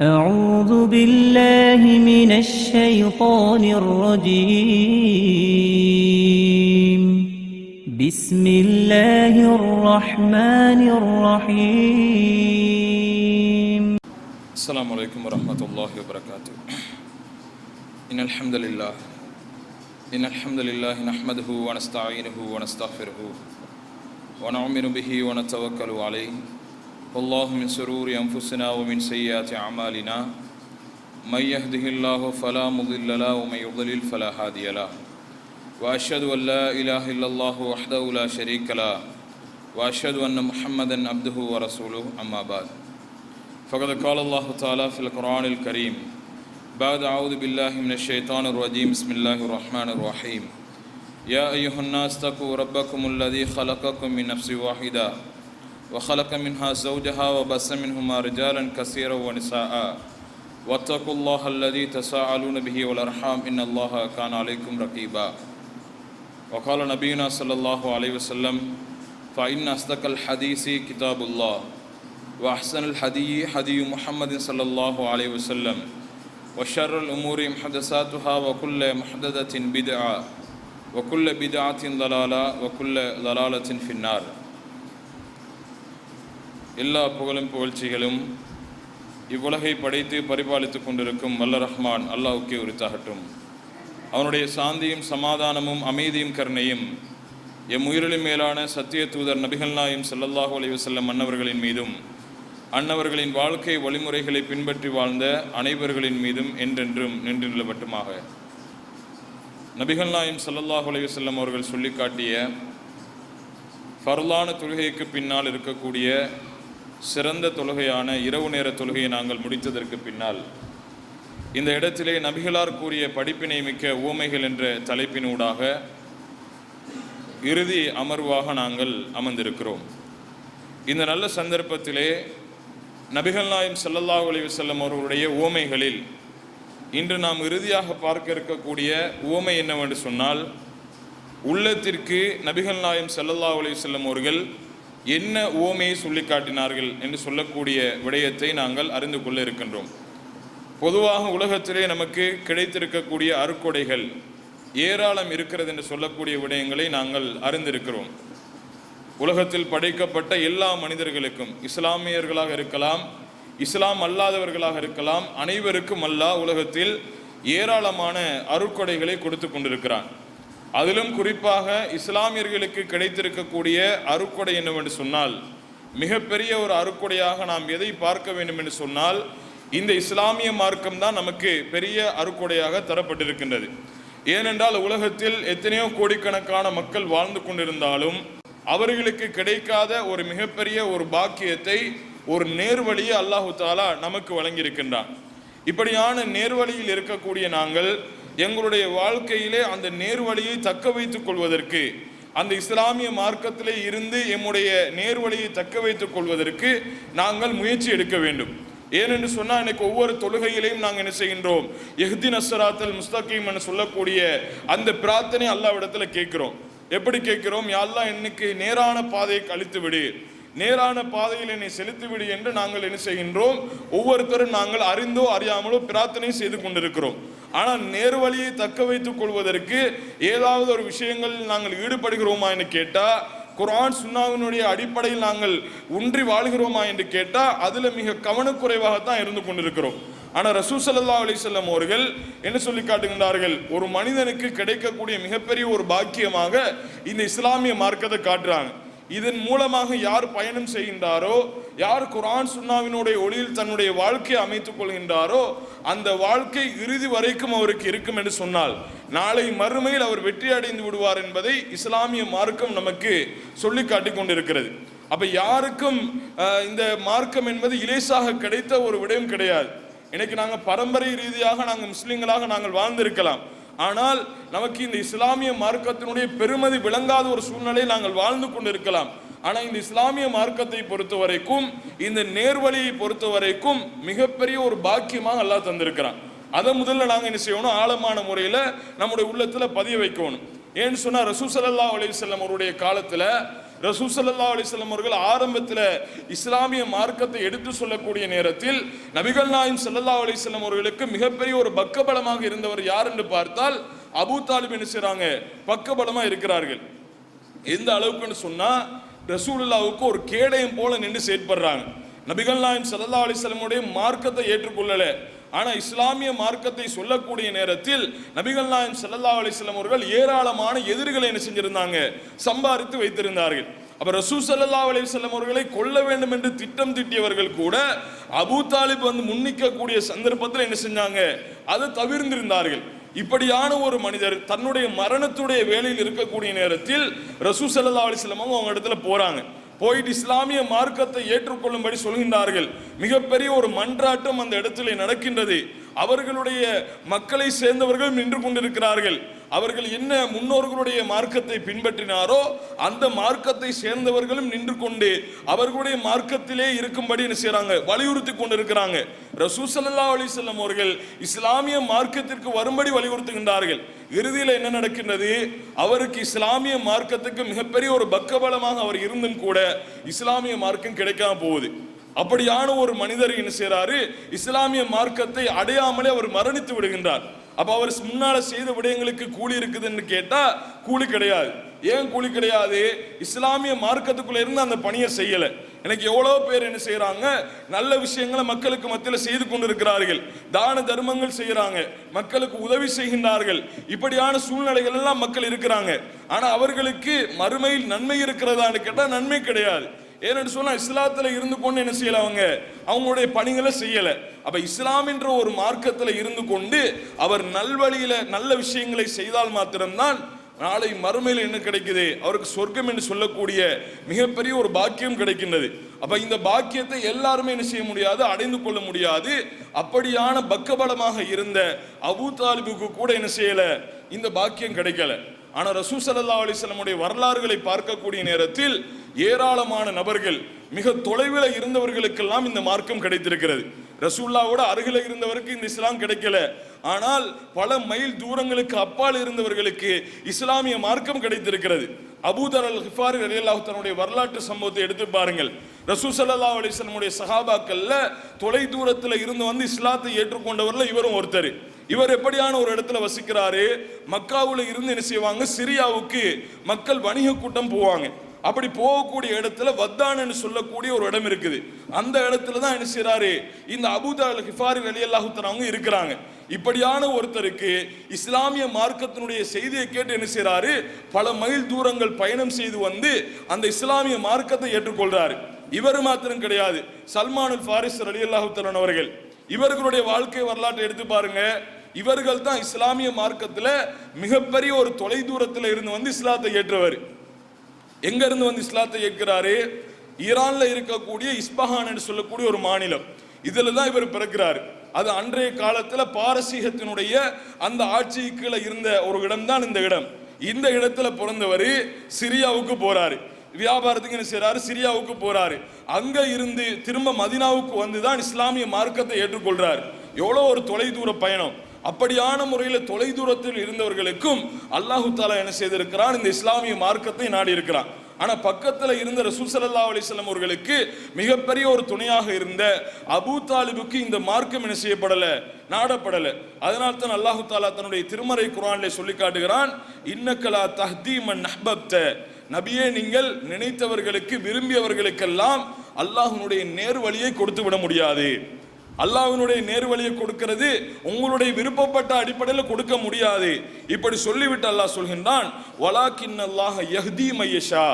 أعوذ بالله من الشيطان الرجيم. بسم الله الرحمن الرحيم. السلام عليكم ورحمة الله وبركاته. إن الحمد لله. إن الحمد لله نحمده ونستعينه ونستغفره ونؤمن به ونتوكل عليه. والله من سرور أنفسنا ومن سيئات أعمالنا من يهده الله فلا مضل له ومن يضلل فلا هادي له. وأشهد أن لا إله إلا الله وحده لا شريك له وأشهد أن محمدا عبده ورسوله أما بعد. فقد قال الله تعالى في القرآن الكريم بعد أعوذ بالله من الشيطان الرجيم بسم الله الرحمن الرحيم. يا أيها الناس اتقوا ربكم الذي خلقكم من نفس واحدة وخلق منها زوجها وبث منهما رجالا كثيرا ونساء. واتقوا الله الذي تساءلون به والأرحام. إن الله كان عليكم رقيبا. وقال نبينا صلى الله عليه وسلم فإن أصدق الحديث كتاب الله وأحسن الحدي حدي محمد صلى الله عليه وسلم وشر الأمور محدثاتها وكل محدثة بدعة وكل بدعة ضلالة وكل ضلالة في النار. எல்லா புகழும் புகழ்ச்சிகளும் இவ்வுலகை படைத்து பரிபாலித்துக் கொண்டிருக்கும் வல்ல ரஹ்மான் அல்லாவுக்கே உரித்தாகட்டும். அவனுடைய சாந்தியும் சமாதானமும் அமைதியும் கருணையும் எம் உயிரிலும் மேலான சத்திய தூதர் நபிகள் நாயும் ஸல்லல்லாஹு அலைஹி வஸல்லம் அன்னவர்களின் மீதும் அன்னவர்களின் வாழ்க்கை வழிமுறைகளை பின்பற்றி வாழ்ந்த அனைவர்களின் மீதும் என்றென்றும் நின்று நிலவட்டுமாக நபிகள் நாயும் ஸல்லல்லாஹு அலைஹி வஸல்லம் அவர்கள் சொல்லி காட்டிய ஃபர்லான தொழுகைக்கு பின்னால் இருக்கக்கூடிய சிறந்த தொழுகையான இரவு நேர தொழுகையை நாங்கள் முடித்ததற்கு பின்னால் இந்த இடத்திலே நபிகளார் கூறிய படிப்பினை மிக்க ஊமைகள் என்ற தலைப்பினூடாக இறுதி அமர்வாக நாங்கள் அமர்ந்திருக்கிறோம். இந்த நல்ல சந்தர்ப்பத்திலே நபிகள் நாயம் ஸல்லல்லாஹு ஒளிவு வஸல்லம் அவர்களுடைய ஓமைகளில் இன்று நாம் இறுதியாக பார்க்க இருக்கக்கூடிய ஓமை என்னவென்று சொன்னால் உள்ளத்திற்கு நபிகள் நாயம் ஸல்லல்லாஹு ஒளிவு வஸல்லம் அவர்கள் என்ன ஓமையை சொல்லி காட்டினார்கள் என்று சொல்லக்கூடிய விடயத்தை நாங்கள் அறிந்து கொள்ள இருக்கின்றோம். பொதுவாக உலகத்திலே நமக்கு கிடைத்திருக்கக்கூடிய அருக்கொடைகள் ஏராளம் இருக்கிறது என்று சொல்லக்கூடிய விடயங்களை நாங்கள் அறிந்திருக்கிறோம். உலகத்தில் படைக்கப்பட்ட எல்லா மனிதர்களுக்கும் இஸ்லாமியர்களாக இருக்கலாம் இஸ்லாம் அல்லாதவர்களாக இருக்கலாம் அனைவருக்கும் அல்லாஹ் உலகத்தில் ஏராளமான அருக்கொடைகளை கொடுத்து கொண்டிருக்கிறான். அதிலும் குறிப்பாக இஸ்லாமியர்களுக்கு கிடைத்திருக்கக்கூடிய அருக்கொடை என்னவென்று சொன்னால் மிகப்பெரிய ஒரு அருக்கொடையாக நாம் எதை பார்க்க வேண்டும் என்று சொன்னால் இந்த இஸ்லாமிய மார்க்கம் தான் நமக்கு பெரிய அருக்கொடையாக தரப்பட்டிருக்கின்றது. ஏனென்றால் உலகத்தில் எத்தனையோ கோடிக்கணக்கான மக்கள் வாழ்ந்து கொண்டிருந்தாலும் அவர்களுக்கு கிடைக்காத ஒரு மிகப்பெரிய ஒரு பாக்கியத்தை ஒரு நேர்வழியை அல்லாஹு தாலா நமக்கு வழங்கியிருக்கின்றான். இப்படியான நேர்வழியில் இருக்கக்கூடிய நாங்கள் எங்களுடைய வாழ்க்கையிலே அந்த நேர்வழியை தக்க வைத்துக் கொள்வதற்கு அந்த இஸ்லாமிய மார்க்கத்திலே இருந்து எம்முடைய நேர்வழியை தக்க வைத்துக் கொள்வதற்கு நாங்கள் முயற்சி எடுக்க வேண்டும். ஏனென்று சொன்னால் இன்னைக்கு ஒவ்வொரு தொழுகையிலையும் நாங்கள் என்ன செய்கின்றோம்? எஹ்தி நசராத்தல் முஸ்தகீம் என்று சொல்லக்கூடிய அந்த பிரார்த்தனை அல்லாவிடத்தில் கேட்கிறோம். எப்படி கேட்கிறோம்? யாரெல்லாம் இன்னைக்கு நேரான பாதையை கழித்து விடு. நேரான பாதையில் என்னை செலுத்தி விடு என்று நாங்கள் என்ன செய்கின்றோம்? ஒவ்வொருத்தரும் நாங்கள் அறிந்தோ அறியாமலோ பிரார்த்தனை செய்து கொண்டிருக்கிறோம். ஆனால் நேர்வழியை தக்க வைத்துக் கொள்வதற்கு ஏதாவது ஒரு விஷயங்களில் நாங்கள் ஈடுபடுகிறோமா என்று கேட்டால் குரான் சுன்னாவினுடைய அடிப்படையில் நாங்கள் ஒன்றி வாழ்கிறோமா என்று கேட்டால் அதில் மிக கவனக்குறைவாகத்தான் இருந்து கொண்டிருக்கிறோம். ஆனால் ரசூ சல்லா அலிசல்லம் அவர்கள் என்ன சொல்லி காட்டுகின்றார்கள்? ஒரு மனிதனுக்கு கிடைக்கக்கூடிய மிகப்பெரிய ஒரு பாக்கியமாக இந்த இஸ்லாமிய மார்க்கத்தை காட்டுறாங்க. இதன் மூலமாக யார் பயணம் செய்கின்றாரோ யார் குரான் சுன்னாவினுடைய ஒளியில் தன்னுடைய வாழ்க்கையை அமைத்துக் கொள்கின்றாரோ அந்த வாழ்க்கை இறுதி வரைக்கும் அவருக்கு இருக்கும் என்று சொன்னால் நாளை மறுமையில் அவர் வெற்றி அடைந்து விடுவார் என்பதை இஸ்லாமிய மார்க்கம் நமக்கு சொல்லி காட்டி கொண்டிருக்கிறது. அப்ப யாருக்கும் இந்த மார்க்கம் என்பது இலேசாக கிடைத்த ஒரு விடயம் கிடையாது. இன்னைக்கு நாங்கள் பரம்பரை ரீதியாக நாங்கள் முஸ்லீம்களாக நாங்கள் வாழ்ந்திருக்கலாம். ஆனால் நமக்கு இந்த இஸ்லாமிய மார்க்கத்தினுடைய பெருமதி விளங்காத ஒரு சூழ்நிலையில் நாங்கள் வாழ்ந்து கொண்டிருக்கலாம். ஆனால் இந்த இஸ்லாமிய மார்க்கத்தை பொறுத்த வரைக்கும் இந்த நேர்வழியை பொறுத்த வரைக்கும் மிகப்பெரிய ஒரு பாக்கியமாக எல்லாம் தந்திருக்கிறான். அதை முதல்ல நாங்கள் என்ன செய்யணும்? ஆழமான முறையில் நம்முடைய உள்ளத்தில் பதிய வைக்கணும். ஏன்னு சொன்னால் ரசூ அலி செல்லம் அவருடைய காலத்தில் ரசூசல்லா அலிஸ்லாம் அவர்கள் ஆரம்பத்தில் இஸ்லாமிய மார்க்கத்தை எடுத்து சொல்லக்கூடிய நேரத்தில் நபிகள் நாயம் சல்லல்லா அலைஹி அவர்களுக்கு மிகப்பெரிய ஒரு பக்கபலமாக இருந்தவர் யார் என்று பார்த்தால் அபூ தாலிப் என்ன செய்றாங்க? பக்கபலமாக இருக்கிறார்கள். எந்த அளவுக்குன்னு சொன்னால் ரசூலுல்லாவுக்கு ஒரு கேடயம் போல நின்று செயற்படுறாங்க. நபிகள் நாயம் சல்லா அலிஸ்லமுடைய மார்க்கத்தை ஏற்றுக்கொள்ளலை. ஆனால் இஸ்லாமிய மார்க்கத்தை சொல்லக்கூடிய நேரத்தில் நபிகள் நாயம் ஸல்லல்லாஹு அலைஹி அவர்கள் ஏராளமான எதிரிகளை என்ன செஞ்சிருந்தாங்க? சம்பாதித்து வைத்திருந்தார்கள். அப்ப ரசூ சல்லா அலிசல்லம் அவர்களை கொல்ல வேண்டும் என்று திட்டம் திட்டியவர்கள் கூட அபு தாலிப் வந்து முன்னிக்கக்கூடிய சந்தர்ப்பத்தில் என்ன செஞ்சாங்க? அதை தவிர்ந்திருந்தார்கள். இப்படியான ஒரு மனிதர் தன்னுடைய மரணத்துடைய வேலையில் இருக்கக்கூடிய நேரத்தில் ரசூ சல்லா அலைஹி அவங்க அவங்க இடத்துல போறாங்க. போயிட்டு இஸ்லாமிய மார்க்கத்தை ஏற்றுக்கொள்ளும்படி சொல்கின்றார்கள். மிகப்பெரிய ஒரு மன்றாட்டம் அந்த இடத்திலே நடக்கின்றது. அவர்களுடைய மக்களை சேர்ந்தவர்கள் நின்று கொண்டிருக்கிறார்கள். அவர்கள் என்ன முன்னோர்களுடைய மார்க்கத்தை பின்பற்றினாரோ அந்த மார்க்கத்தை சேர்ந்தவர்களும் நின்று கொண்டு அவர்களுடைய மார்க்கத்திலே இருக்கும்படி என்ன செய்றாங்க? வலியுறுத்தி கொண்டிருக்கிறாங்க. ரசூ ஸல்லல்லாஹு அலைஹி அவர்கள் இஸ்லாமிய மார்க்கத்திற்கு வரும்படி வலியுறுத்துகின்றார்கள். இறுதியில் என்ன நடக்கின்றது? அவருக்கு இஸ்லாமிய மார்க்கத்துக்கு மிகப்பெரிய ஒரு பக்கபலமாக அவர் இருந்தும் கூட இஸ்லாமிய மார்க்கம் கிடைக்காம போகுது. அப்படியான ஒரு மனிதர் என்ன செய்றாரு? இஸ்லாமிய மார்க்கத்தை அடையாமலே அவர் மரணித்து விடுகின்றார். அப்போ அவர் முன்னால் செய்த விடயங்களுக்கு கூலி இருக்குதுன்னு கேட்டால் கூலி கிடையாது. ஏன் கூலி கிடையாது? இஸ்லாமிய மார்க்கத்துக்குள்ளே இருந்து அந்த பணியை செய்யலை. எனக்கு எவ்வளோ பேர் என்ன செய்கிறாங்க நல்ல விஷயங்களை மக்களுக்கு மத்தியில் செய்து கொண்டிருக்கிறார்கள். தான தர்மங்கள் செய்கிறாங்க மக்களுக்கு உதவி செய்கின்றார்கள். இப்படியான சூழ்நிலைகள் எல்லாம் மக்கள் இருக்கிறாங்க. ஆனால் அவர்களுக்கு மறுமையில் நன்மை இருக்கிறதான்னு கேட்டால் நன்மை கிடையாது. ஏன்னு சொன்னால் இஸ்லாத்தில் இருந்து கொண்டு என்ன செய்யலை அவங்க? அவங்களுடைய பணிகளை செய்யலை. அப்போ இஸ்லாம் என்ற ஒரு மார்க்கத்தில் இருந்து கொண்டு அவர் நல்வழியில் நல்ல விஷயங்களை செய்தால் மாத்திரம்தான் நாளை மறுமையில் என்ன கிடைக்குது? அவருக்கு சொர்க்கம் என்று சொல்லக்கூடிய மிகப்பெரிய ஒரு பாக்கியம் கிடைக்கின்றது. அப்ப இந்த பாக்கியத்தை எல்லாருமே என்ன செய்ய முடியாது? அடைந்து கொள்ள முடியாது. அப்படியான பக்கபலமாக இருந்த அபு தாலிபுக்கு கூட என்ன செய்யல? இந்த பாக்கியம் கிடைக்கல. ஆனால் ரசூ ஸல்லல்லாஹு வரலாறுகளை பார்க்கக்கூடிய நேரத்தில் ஏராளமான நபர்கள் மிக தொலைவில் இருந்தவர்களுக்கெல்லாம் இந்த மார்க்கம் கிடைத்திருக்கிறது. ரசூல்லாவோட அருகில் இருந்தவருக்கு இந்த இஸ்லாம் கிடைக்கல. ஆனால் பல மைல் தூரங்களுக்கு அப்பால் இருந்தவர்களுக்கு இஸ்லாமிய மார்க்கம் கிடைத்திருக்கிறது. அபூதர் அல் ஹிஃபாரி ரலியல்லாஹு தன்னுடைய வரலாற்று சம்பவத்தை எடுத்து பாருங்கள். ரசூ சல்லா அலிஸ்லமுடைய சஹாபாக்கள்ல தொலை தூரத்தில் இருந்து வந்து இஸ்லாத்தை ஏற்றுக்கொண்டவரில் இவரும் ஒருத்தர். இவர் எப்படியான ஒரு இடத்துல வசிக்கிறாரு? மக்காவில் இருந்து என்ன செய்வாங்க? சிரியாவுக்கு மக்கள் வணிக கூட்டம் போவாங்க. அப்படி போகக்கூடிய இடத்துல வத்தானன்னு சொல்லக்கூடிய ஒரு இடம் இருக்குது. அந்த இடத்துல தான் என்ன செய்யறாரு இந்த அபுதால் ஹிஃபாரி வெளியல்லாஹுத்தனவங்க இருக்கிறாங்க. இப்படியான ஒருத்தருக்கு இஸ்லாமிய மார்க்கத்தினுடைய செய்தியை கேட்டு என்ன செய்யறாரு பல மைல் தூரங்கள் பயணம் செய்து வந்து அந்த இஸ்லாமிய மார்க்கத்தை ஏற்றுக்கொள்றாரு. இவர் மாத்திரம் கிடையாது. சல்மான் ஃபாரிஸ் அலி தஆலா அவர்கள். இவர்களுடைய வாழ்க்கை வரலாற்றை எடுத்து பாருங்க. இவர்கள் தான் இஸ்லாமிய மார்க்கத்தில் மிகப்பெரிய ஒரு தொலைதூரத்தில் இருந்து வந்து இஸ்லாத்தை ஏற்றவர். எங்க இருந்து வந்து இஸ்லாத்தை ஏற்கிறாரு? ஈரான்ல இருக்கக்கூடிய இஸ்பஹான் என்று சொல்லக்கூடிய ஒரு மாநிலம். இதுல தான் இவர் பிறக்கிறார். அது அன்றைய காலத்துல பாரசீகத்தினுடைய அந்த ஆட்சி கீழே இருந்த ஒரு இடம்தான் இந்த இடம். இந்த இடத்துல பிறந்தவர் சிரியாவுக்கு போறாரு. வியாபாரத்துக்கு என்ன செய்றாரு? சிரியாவுக்கு போறாரு. அங்க இருந்து திரும்ப மதினாவுக்கு வந்து தான் இஸ்லாமிய மார்க்கத்தை ஏற்றுக்கொள்றாரு. எவ்வளோ ஒரு தொலைதூர பயணம். அப்படியான முறையில் தொலைதூரத்தில் இருந்தவர்களுக்கும் அல்லாஹு தாலா என்ன செய்திருக்கிறான்? இந்த இஸ்லாமிய மார்க்கத்தை நாடி இருக்கிறான். ஆனா பக்கத்துல இருந்த ரசூசல்லா ஸல்லல்லாஹு அவர்களுக்கு மிகப்பெரிய ஒரு துணையாக இருந்த அபூ தாலிபுக்கு இந்த மார்க்கம் என்ன செய்யப்படல நாடப்படல. அதனால தான் அல்லாஹு தாலா தன்னுடைய திருமறை குரானிலே சொல்லி காட்டுகிறான் இன்னக்கலா தஹ்தீமன் மன் நபியே நீங்கள் நினைத்தவர்களுக்கு விரும்பியவர்களுக்கெல்லாம் அல்லாஹுனுடைய நேர் வழியை கொடுத்து விட முடியாது. அல்லாஹ்வினுடைய நேர்வழியை கொடுக்கிறது உங்களுடைய விருப்பப்பட்ட அடிப்படையில் கொடுக்க முடியாது. இப்படி சொல்லிவிட்டு அல்லாஹ் சொல்கின்றான் வலாக்கின் அல்லாஹ் யஹ்தி மையஷா.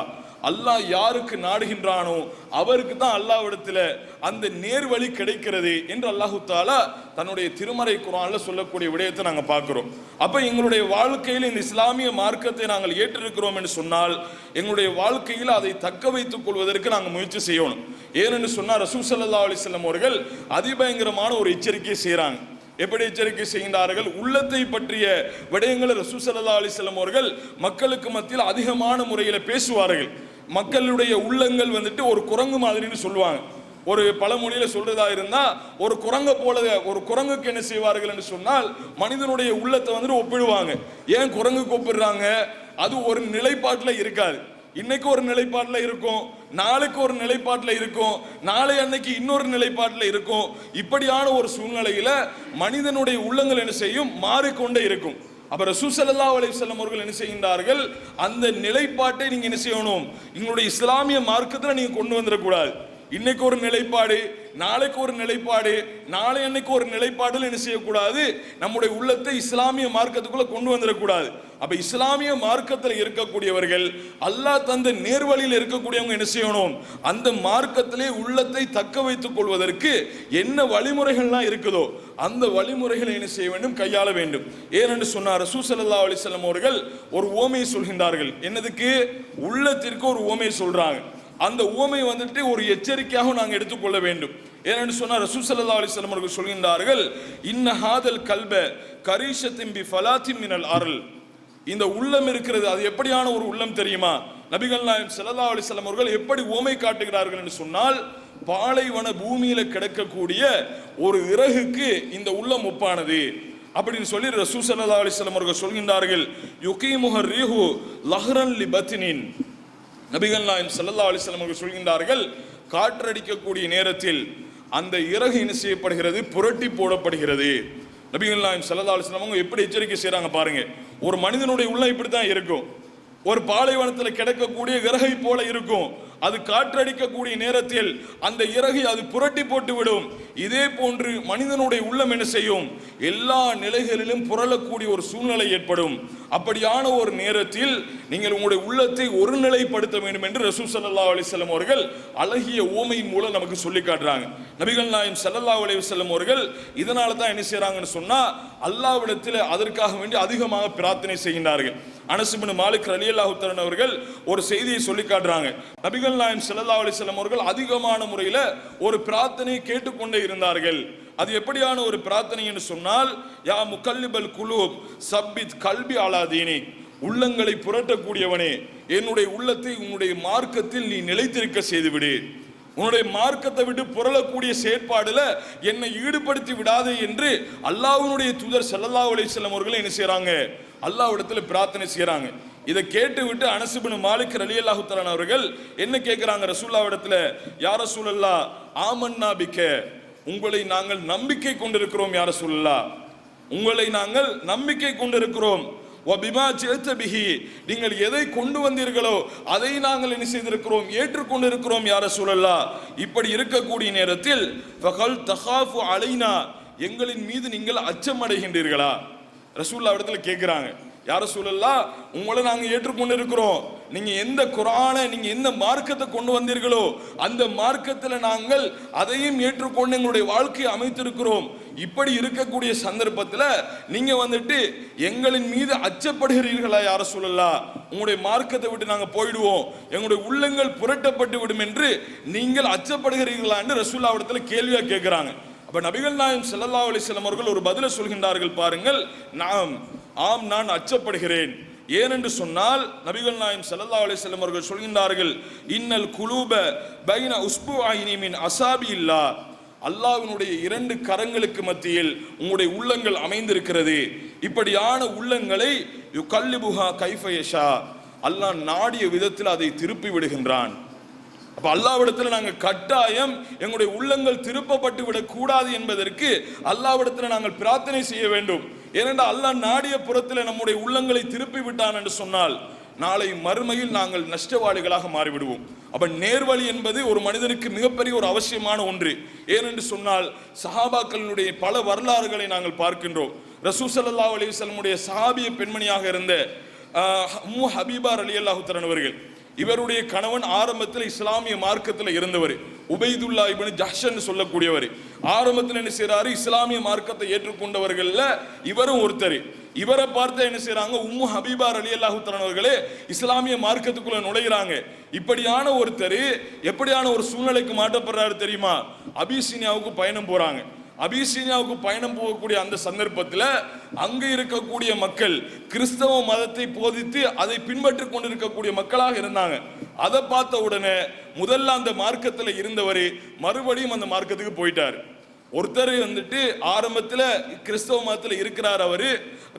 அல்லாஹ் யாருக்கு நாடுகின்றானோ அவருக்கு தான் அல்லாவிடத்தில் அந்த நேர் வழி கிடைக்கிறது என்று அல்லாஹு தாலா தன்னுடைய திருமறை குரானில் சொல்லக்கூடிய விடயத்தை நாங்கள் பார்க்குறோம். அப்போ எங்களுடைய வாழ்க்கையில் இந்த இஸ்லாமிய மார்க்கத்தை நாங்கள் ஏற்றிருக்கிறோம் என்று சொன்னால் எங்களுடைய வாழ்க்கையில் அதை தக்க வைத்துக் கொள்வதற்கு நாங்கள் முயற்சி செய்யணும். ஏனென்று சொன்னால் ரசூ சல்லா அலைஹி அவர்கள் அதிபயங்கரமான ஒரு எச்சரிக்கையை செய்கிறாங்க எப்படி எச்சரிக்கை செய்கின்றார்கள்? உள்ளத்தை பற்றிய விடயங்களை ரசூல் ஸல்லல்லாஹு அலைஹி அவர்கள் மக்களுக்கு மத்தியில் அதிகமான முறையில் பேசுவார்கள். மக்களுடைய உள்ளங்கள் வந்துட்டு ஒரு குரங்கு மாதிரின்னு சொல்லுவாங்க. ஒரு பழமொழியில சொல்றதா இருந்தா ஒரு குரங்கை போல ஒரு குரங்குக்கு என்ன செய்வார்கள் என்று சொன்னால் மனிதனுடைய உள்ளத்தை வந்துட்டு ஒப்பிடுவாங்க. ஏன் குரங்குக்கு ஒப்பிடுறாங்க? அது ஒரு நிலைப்பாட்டில் இருக்காது. இன்னைக்கு ஒரு நிலைப்பாட்டில் இருக்கும் நாளைக்கு ஒரு நிலைப்பாட்டில் இருக்கும் நாளை அன்னைக்கு இன்னொரு நிலைப்பாட்டில் இருக்கும். இப்படியான ஒரு சூழ்நிலையில மனிதனுடைய உள்ளங்கள் என்ன செய்யும்? மாறிக்கொண்டே இருக்கும். அப்புறம் சுசலல்லா ஸல்லல்லாஹு அலைஹி அவர்கள் என்ன செய்கின்றார்கள்? அந்த நிலைப்பாட்டை நீங்கள் என்ன செய்யணும்? எங்களுடைய இஸ்லாமிய மார்க்கத்தில் நீங்கள் கொண்டு வந்துடக்கூடாது. இன்னைக்கு ஒரு நிலைப்பாடு நாளைக்கு ஒரு நிலைப்பாடு நாளை அன்னைக்கு ஒரு நிலைப்பாடுல என்ன செய்யக்கூடாது? நம்முடைய உள்ளத்தை இஸ்லாமிய மார்க்கத்துக்குள்ள கொண்டு வந்துடக்கூடாது. அப்ப இஸ்லாமிய மார்க்கத்தில் இருக்கக்கூடியவர்கள் அல்லாஹ் தந்த நேர்வழியில் இருக்கக்கூடியவங்க என்ன செய்யணும்? அந்த மார்க்கத்திலே உள்ளத்தை தக்க வைத்துக் கொள்வதற்கு என்ன வழிமுறைகள்லாம் இருக்குதோ அந்த வழிமுறைகளை என்ன செய்ய வேண்டும்? கையாள வேண்டும். ஏனென்று சொன்னார் ரசூ ஸல்லல்லாஹு அலைஹி அவர்கள் ஒரு ஓமையை சொல்கின்றார்கள். என்னதுக்கு? உள்ளத்திற்கு ஒரு ஓமையை சொல்றாங்க. அந்த ஓமை வந்துட்டு ஒரு எச்சரிக்கையாக நாங்கள் எடுத்துக்கொள்ள வேண்டும். ஏனென்று சொன்னால் ரசூல் ஸல்லல்லாஹு அலைஹி அவர்கள் சொல்கின்றார்கள் இன்ன ஹாதல் கல்ப கரீஷத்தின் பி ஃபலாத்தின் மினல் அருள். இந்த உள்ளம் இருக்கிறது அது எப்படியான ஒரு உள்ளம் தெரியுமா? நபிகள் நாயம் ஸல்லல்லாஹு அலைஹி அவர்கள் எப்படி உவமை காட்டுகிறார்கள் என்று சொன்னால் பாலைவன பூமியில கிடக்கக்கூடிய ஒரு இறகுக்கு இந்த உள்ளம் ஒப்பானது. அப்படின்னு சொல்லி ரசூ சல்லா அலிஸ்லாம் அவர்கள் சொல்கின்றார்கள் யுகீமுஹர் ரீஹு லஹ்ரன் லி பத்னின். நபிகள் நாயம் சல்லா அலிஸ்லாம் அவர்கள் சொல்கின்றார்கள் காற்றடிக்கக்கூடிய நேரத்தில் அந்த இறகு என்ன செய்யப்படுகிறது? புரட்டி போடப்படுகிறது. நபிகள் நாயம் சல்லா அலிஸ்லாம் அவங்க எப்படி எச்சரிக்கை செய்கிறாங்க பாருங்க. ஒரு மனிதனுடைய உள்ள இப்படி தான் இருக்கும். ஒரு பாலைவனத்தில் கிடக்கக்கூடிய இறகை போல இருக்கும். அது காற்றடிக்கக்கூடிய நேரத்தில் அந்த இறகை அது புரட்டி போட்டுவிடும். இதே போன்று மனிதனுடைய உள்ளம் என்ன செய்யும்? எல்லா நிலைகளிலும் புரளக்கூடிய ஒரு சூழ்நிலை ஏற்படும். அப்படியான ஒரு நேரத்தில் நீங்கள் உங்களுடைய உள்ளத்தை ஒருநிலைப்படுத்த வேண்டும் என்று ரசூ சல்லா அலிசல்லம் அவர்கள் அழகிய ஓமையின் மூலம் நமக்கு சொல்லி காட்டுறாங்க. நபிகள் நாயம் சல்லல்லா அலைஹி அவர்கள் இதனால தான் என்ன செய்கிறாங்கன்னு சொன்னால் அல்லாவிடத்தில் அதற்காக வேண்டி அதிகமாக பிரார்த்தனை செய்கின்றார்கள். அனஸ் மாலிக் அலி அல்லாஹுத்தரன் அவர்கள் ஒரு செய்தியை சொல்லி காட்டுறாங்க. நபிகள் நாயம் ஸல்லல்லாஹு அலைஹி அவர்கள் அதிகமான முறையில் ஒரு பிரார்த்தனையை கேட்டுக்கொண்டே இருந்தார்கள். அது எப்படியான ஒரு பிரார்த்தனை என்று சொன்னால் யா முக்கல்லிபல் குலூப் சப்பித் கல்வி அலாதீனி உள்ளங்களை புரட்டக்கூடியவனே என்னுடைய உள்ளத்தை உன்னுடைய மார்க்கத்தில் நீ நிலைத்திருக்க செய்துவிடு. உன்னுடைய மார்க்கத்தை விட்டு புரளக்கூடிய செயற்பாடுல என்னை ஈடுபடுத்தி விடாதே என்று அல்லாஹ்வுடைய தூதர் ஸல்லல்லாஹு அலைஹி வஸல்லம் அவர்கள் என்ன செய்யறாங்க அல்லாஹ்விடத்தில் பிரார்த்தனை செய்யறாங்க இதை கேட்டு விட்டு அனசுபின் மாலிக் அலி தஆலா அவர்கள் என்ன கேட்கிறாங்க ரசூல்லாவிடத்துல? யா யார ஆமன்னா பிக்க. உங்களை நாங்கள் நம்பிக்கை கொண்டிருக்கிறோம் யார சூழல்லா உங்களை நாங்கள் நம்பிக்கை கொண்டிருக்கிறோம். வபிமா ஜெயத்த நீங்கள் எதை கொண்டு வந்தீர்களோ அதை நாங்கள் என்ன செய்திருக்கிறோம் ஏற்றுக்கொண்டிருக்கிறோம் யார சூழல்லா இப்படி இருக்கக்கூடிய நேரத்தில் ஃபகல் தஹாஃபு அலைனா. எங்களின் மீது நீங்கள் அச்சம் அடைகின்றீர்களா ரசூல்லா இடத்துல கேட்குறாங்க யார சூழல்லா உங்களை நாங்கள் ஏற்றுக்கொண்டு இருக்கிறோம் நீங்கள் எந்த குரானை நீங்கள் எந்த மார்க்கத்தை கொண்டு வந்தீர்களோ அந்த மார்க்கத்தில் நாங்கள் அதையும் ஏற்றுக்கொண்டு எங்களுடைய வாழ்க்கையை அமைத்திருக்கிறோம். இப்படி இருக்கக்கூடிய சந்தர்ப்பத்தில் நீங்கள் வந்துட்டு எங்களின் மீது அச்சப்படுகிறீர்களா யார சொல்லலாம் உங்களுடைய மார்க்கத்தை விட்டு நாங்கள் போயிடுவோம். எங்களுடைய உள்ளங்கள் புரட்டப்பட்டு விடும் என்று நீங்கள் அச்சப்படுகிறீர்களா என்று ரசூல்லாவிடத்துல கேள்வியாக கேட்குறாங்க அப்போ நபிகள் நாயம் செல்லல்லா அலைஹி அவர்கள் ஒரு பதில சொல்கின்றார்கள் பாருங்கள். நாம் ஆம் நான் அச்சப்படுகிறேன். ஏனென்று சொன்னால் நபிகள் நாயம் ஸல்லல்லாஹு அலி செல்லம் அவர்கள் சொல்கின்றார்கள் இன்னல் குலூப பைன உஸ்பு ஆயினிமின் அசாபி இல்லா. அல்லாவினுடைய இரண்டு கரங்களுக்கு மத்தியில் உங்களுடைய உள்ளங்கள் அமைந்திருக்கிறது. இப்படியான உள்ளங்களை யுகல்லிபுஹா கைஃபயஷா அல்லாஹ் நாடிய விதத்தில் அதை திருப்பி விடுகின்றான். அப்போ அல்லாவிடத்தில் நாங்கள் கட்டாயம் எங்களுடைய உள்ளங்கள் திருப்பப்பட்டு விடக்கூடாது என்பதற்கு அல்லாவிடத்தில் நாங்கள் பிரார்த்தனை செய்ய வேண்டும். ஏனென்றால் அல்லாஹ் நாடிய புறத்தில் நம்முடைய உள்ளங்களை திருப்பி விட்டான் என்று சொன்னால் நாளை மறுமையில் நாங்கள் நஷ்டவாளிகளாக மாறிவிடுவோம். அப்ப நேர்வழி என்பது ஒரு மனிதனுக்கு மிகப்பெரிய ஒரு அவசியமான ஒன்று. ஏனென்று சொன்னால் சஹாபாக்களுடைய பல வரலாறுகளை நாங்கள் பார்க்கின்றோம். ரசூசல்லா அலிசல்லமுடைய சஹாபிய பெண்மணியாக இருந்த மு ஹபீபார் அலி அல்லாஹு அவர்கள். இவருடைய கணவன் ஆரம்பத்தில் இஸ்லாமிய மார்க்கத்தில் இருந்தவர். உபைதுல்லா இபின் ஜஹ்ஷன் சொல்லக்கூடியவர். ஆரம்பத்தில் என்ன செய்கிறாரு இஸ்லாமிய மார்க்கத்தை ஏற்றுக்கொண்டவர்களில் இவரும் ஒருத்தர். இவரை பார்த்து என்ன செய்கிறாங்க உம்மு ஹபீபார் அலி அல்லாஹுத்தரவர்களே இஸ்லாமிய மார்க்கத்துக்குள்ள நுழைகிறாங்க இப்படியான ஒருத்தர் எப்படியான ஒரு சூழ்நிலைக்கு மாற்றப்படுறாரு தெரியுமா? அபிசீனியாவுக்கு பயணம் போறாங்க. அபிசீனியாவுக்கு பயணம் போகக்கூடிய அந்த சந்தர்ப்பத்தில் அங்கே இருக்கக்கூடிய மக்கள் கிறிஸ்தவ மதத்தை போதித்து அதை பின்பற்றி கொண்டிருக்கக்கூடிய மக்களாக இருந்தாங்க. அதை பார்த்த உடனே முதல்ல அந்த மார்க்கத்தில் இருந்தவர் மறுபடியும் அந்த மார்க்கத்துக்கு போயிட்டார். ஒருத்தர் வந்துட்டு ஆரம்பத்தில் கிறிஸ்தவ மதத்தில் இருக்கிறார் அவர்.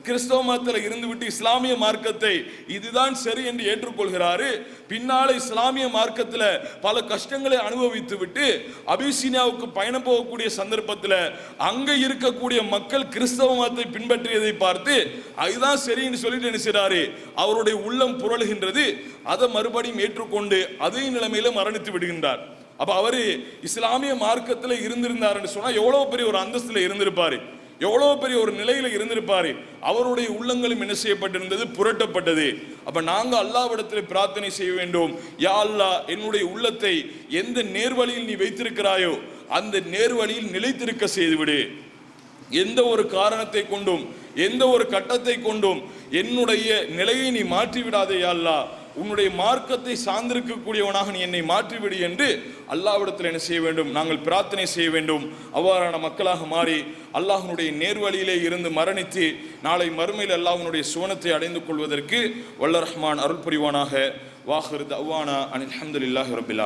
கிறிஸ்தவ மதத்தில் இருந்துவிட்டு இஸ்லாமிய மார்க்கத்தை இதுதான் சரி என்று ஏற்றுக்கொள்கிறாரு. பின்னால் இஸ்லாமிய மார்க்கத்தில் பல கஷ்டங்களை அனுபவித்து விட்டு அபிசீனியாவுக்கு பயணம் போகக்கூடிய சந்தர்ப்பத்தில் அங்கே இருக்கக்கூடிய மக்கள் கிறிஸ்தவ மதத்தை பின்பற்றியதை பார்த்து அதுதான் சரின்னு சொல்லிட்டு என்ன அவருடைய உள்ளம் புரளுகின்றது. அதை மறுபடியும் ஏற்றுக்கொண்டு அதே நிலைமையில மரணித்து விடுகின்றார். அப்போ அவர் இஸ்லாமிய மார்க்கத்தில் இருந்திருந்தாருன்னு சொன்னால் எவ்வளோ பெரிய ஒரு அந்தஸ்தில் இருந்திருப்பார். எவ்வளோ பெரிய ஒரு நிலையில் இருந்திருப்பார். அவருடைய உள்ளங்களும் என்ன செய்யப்பட்டிருந்தது? புரட்டப்பட்டது. அப்போ நாங்கள் அல்லாவிடத்தில் பிரார்த்தனை செய்ய வேண்டும். யா அல்லா என்னுடைய உள்ளத்தை எந்த நேர்வழியில் நீ வைத்திருக்கிறாயோ அந்த நேர்வழியில் நிலைத்திருக்க செய்துவிடு. எந்த ஒரு காரணத்தை கொண்டும் எந்த ஒரு கட்டத்தை கொண்டும் என்னுடைய நிலையை நீ மாற்றி விடாதே யா அல்லாஹ் உன்னுடைய மார்க்கத்தை சார்ந்திருக்கக்கூடியவனாக நீ என்னை மாற்றிவிடு என்று அல்லாவிடத்தில் என்ன செய்ய வேண்டும்? நாங்கள் பிரார்த்தனை செய்ய வேண்டும். அவ்வாறான மக்களாக மாறி அல்லாஹனுடைய நேர்வழியிலே இருந்து மரணித்து நாளை மறுமையில் அல்லாஹனுடைய சுவனத்தை அடைந்து கொள்வதற்கு வல்ல ரஹ்மான் அருள் புரிவானாக வாஹிருத் அவ்வானா அனில் அஹமதுல்லாஹி ரபில்